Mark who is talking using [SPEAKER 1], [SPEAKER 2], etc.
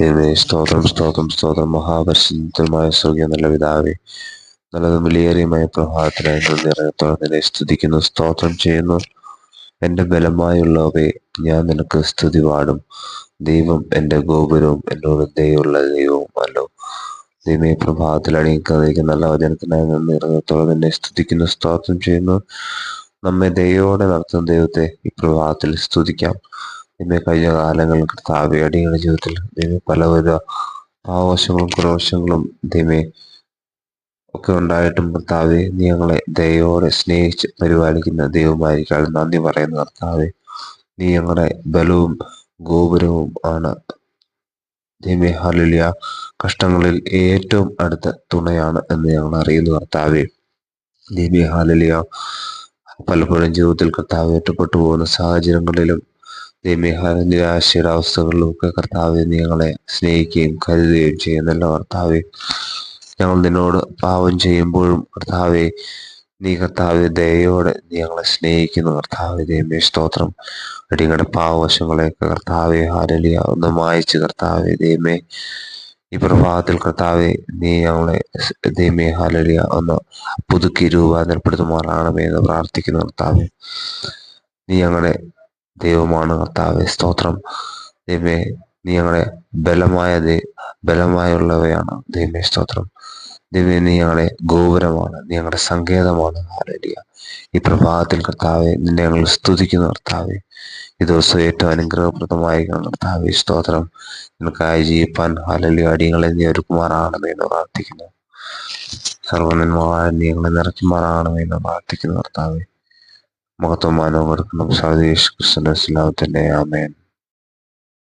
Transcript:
[SPEAKER 1] ദൈവമേ സ്തോത്രം സ്തോത്രം സ്തോത്രം. മഹാപരിശുദ്ധമായ സ്വർഗീയ നല്ല പിതാവേ. നല്ലതും വിലയേറിയമായ പ്രഭാതത്തിനായി നിറയത്തോടെ സ്തുതിക്കുന്നു സ്തോത്രം ചെയ്യുന്നു. എന്റെ ബലമായുള്ളവയെ ഞാൻ നിനക്ക് സ്തുതി പാടും. ദൈവം എന്റെ ഗോപുരവും എന്നോട് ദൈവവും അല്ലോ ദൈവമേ പ്രഭാതത്തിൽ അണിയിക്കാതിരിക്കുന്ന നല്ല വചനത്തിനായി നിന്ന് നിറയത്തോടെ നിന്നെ സ്തുതിക്കുന്നു സ്തോത്രം ചെയ്യുന്നു. നമ്മെ ദൈവോടെ നടത്തുന്ന ദൈവത്തെ ഈ പ്രഭാതത്തിൽ സ്തുതിക്കാം. ദൈവമേ കഴിഞ്ഞ കാലങ്ങളിൽ കർത്താവെ അടിയുടെ ജീവിതത്തിൽ ദൈവം പലവിധ ആവശ്യങ്ങളും കുറവശങ്ങളും ദൈവമേ ഒക്കെ ഉണ്ടായിട്ടും കർത്താവെ നീ ഞങ്ങളെ ദയോടെ സ്നേഹിച്ച് പരിപാലിക്കുന്ന ദൈവമായിരിക്കാൾ നന്ദി പറയുന്ന കർത്താവെ. നീ ഞങ്ങളുടെ ബലവും ഗോപുരവും ആണ്. ദൈവമേ ഹലിയ കഷ്ടങ്ങളിൽ ഏറ്റവും അടുത്ത തുണയാണ് എന്ന് ഞങ്ങൾ അറിയുന്നു കർത്താവെ. ദൈവമേ ഹാലലിയ പലപ്പോഴും ജീവിതത്തിൽ കർത്താവ് ഏറ്റപ്പെട്ടു പോകുന്ന സാഹചര്യങ്ങളിലും ദൈവമേഹാല നിരാശയുടെ അവസ്ഥകളിലും ഒക്കെ കർത്താവ് നിങ്ങളെ ഞങ്ങളെ സ്നേഹിക്കുകയും കരുതുകയും ചെയ്യുന്നല്ലോ കർത്താവെ ഞങ്ങൾ നിന്നോട് പാവം ചെയ്യുമ്പോഴും കർത്താവെ നീ കർത്താവ് ദയോടെ നീ ഞങ്ങളെ സ്നേഹിക്കുന്നു. കർത്താവ് ദൈവമേ സ്തോത്രം. അടിങ്ങളുടെ പാവവശങ്ങളെയൊക്കെ കർത്താവെ ഹാരലിയ ഒന്ന് മായച്ച് കർത്താവെ ദൈവമേ ഈ പ്രഭാതത്തിൽ കർത്താവെ നീ ഞങ്ങളെ ദൈവമേ ഹാലലിയ ഒന്ന് പുതുക്കി രൂപാന്തരപ്പെടുത്തുമാറാണമേ എന്ന് പ്രാർത്ഥിക്കുന്നു കർത്താവെ. നീ ഞങ്ങളുടെ ദൈവമാണ് കർത്താവെ സ്തോത്രം. ദൈവമേ നീ ഞങ്ങളെ ബലമായ ബലമായുള്ളവയാണ്. ദൈവമേ സ്തോത്രം. ദൈവമേ നീ ഞങ്ങളെ ഗോപുരമാണ്. നീ ഞങ്ങളുടെ സങ്കേതമാണ്. ഹാലലിയ ഈ പ്രഭാതത്തിൽ കർത്താവെ നിന്നെ ഞങ്ങൾ സ്തുതിക്കുന്നു കർത്താവെ. ഈ ദിവസം ഏറ്റവും അനുഗ്രഹപ്രദമായി കർത്താവെ സ്തോത്രം. നിനക്കായി ജീവിപ്പാൻ ഹാലലിയ അടിയങ്ങളെ നീ ഒരുക്കുമാറാണമേ എന്ന് പ്രാർത്ഥിക്കുന്നു. സർവനന്മാരെ നീ ഞങ്ങളെ നിറയ്ക്കുമാറാണമേ എന്ന് പ്രാർത്ഥിക്കുന്നു കർത്താവെ. മഹത്വം മാനവും കൊടുക്കണം സർവേഷ് കൃഷ്ണ തന്നെ ആമേൻ.